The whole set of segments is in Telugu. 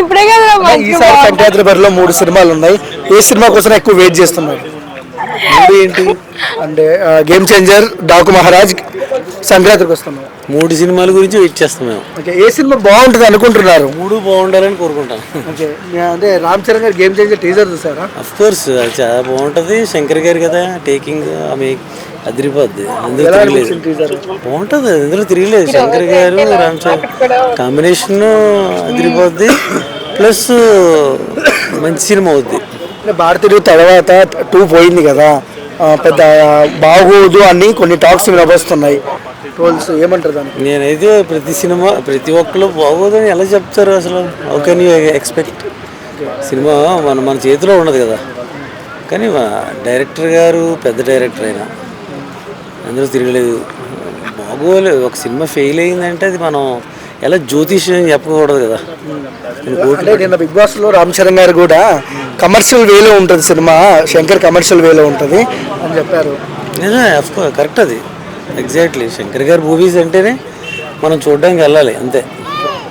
ఇప్పుడే కదా ఈసారి. సంక్రాంతి బరిలో మూడు సినిమాలు ఉన్నాయి ఏ సినిమా కోసం ఎక్కువ వెయిట్ చేస్తున్నారు మూడు ఏంటి? అంటే గేమ్ చేంజర్ డాకు మహారాజ్ సంక్రాంతికి మూడు సినిమాల గురించి వెయిట్ చేస్తాం మేము. ఓకే ఏ సినిమా బాగుంటుంది అనుకుంటున్నారు? మూడు బాగుండాలని కోరుకుంటాం. ఓకే అంటే Ram Charan garu game changer teaser చూసారా? అఫ్ కోర్స్ అది చాలా బాగుంటది. శంకర్ గారు కదా టేకింగ్ ఆమె అదిరిపోద్ది. అందులో తిరగలేదు? బాగుంటది అందులో తిరగలేదు? శంకర్ గారు రామ్ చరణ్ కాంబినేషన్ అదిరిపోద్ది. ప్లస్ మంచి సినిమా అవుద్ది. భారతీయుడు తర్వాత టూ పోయింది కదా. పెద్ద బాగోదు అని కొన్ని టాక్స్ వినవస్తున్నాయి ట్రోల్స్ ఏమంటారు దానికి? నేనైతే ప్రతి సినిమా ప్రతి ఒక్కరు బాగోదని ఎలా చెప్తారు అసలు? How can you expect cinema మన మన చేతిలో ఉండదు కదా. కానీ డైరెక్టర్ గారు పెద్ద డైరెక్టర్ అయినా అందరూ తిరగలేదు. బాగోలేదు ఒక సినిమా ఫెయిల్ అయిందంటే అది మనం ఎలా జ్యోతిష్యం చెప్పకూడదు కదా. నిన్న బిగ్ బాస్లో రామ్ చరణ్ గారు కూడా కమర్షియల్ వేలో ఉంటుంది సినిమా. శంకర్ కమర్షియల్ వేలో ఉంటుంది అని చెప్పారు. కరెక్ట్ అది. ఎగ్జాక్ట్లీ శంకర్ గారి మూవీస్ అంటేనే మనం చూడడానికి వెళ్ళాలి అంతే.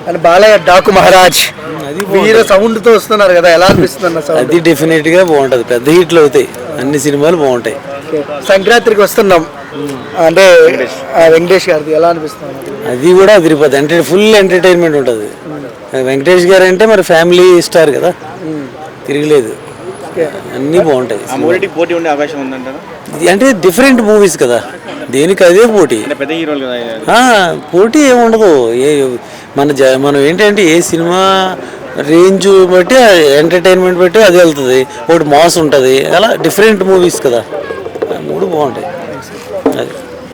అని బాలయ్య డాకు మహారాజ్. అది వీర సౌండ్తో వస్తున్నారు కదా ఎలా అనిపిస్తుంది అది డెఫినెట్గా బాగుంటుంది. పెద్ద హిట్లు అవుతాయి. అన్ని సినిమాలు బాగుంటాయి. సంక్రాంతికి వస్తున్నాం. అంటే వెంకటేష్. గారిది ఎలా అనిపిస్తుంది? అది కూడా అదిరిపోద్ది అంటే ఫుల్ ఎంటర్టైన్మెంట్ ఉంటుంది. వెంకటేష్ గారు అంటే మరి ఫ్యామిలీ స్టార్ కదా. తిరగలేదు. అన్నీ బాగుంటాయి. పోటీ ఉండే అవకాశం ఉందంటారా? అంటే డిఫరెంట్ మూవీస్ కదా. దేనికి అదే పోటీ. పెద్ద హీరోలు కదా ఆ, పోటీ ఏమి ఉండదు. ఏ మన జ మనం ఏంటంటే ఏ సినిమా రేంజ్ బట్టి ఎంటర్టైన్మెంట్ బట్టి అది వెళ్తుంది. ఒకటి మాస్ ఉంటుంది. అలా డిఫరెంట్ మూవీస్ కదా. మూడు బాగుంటాయి. అది.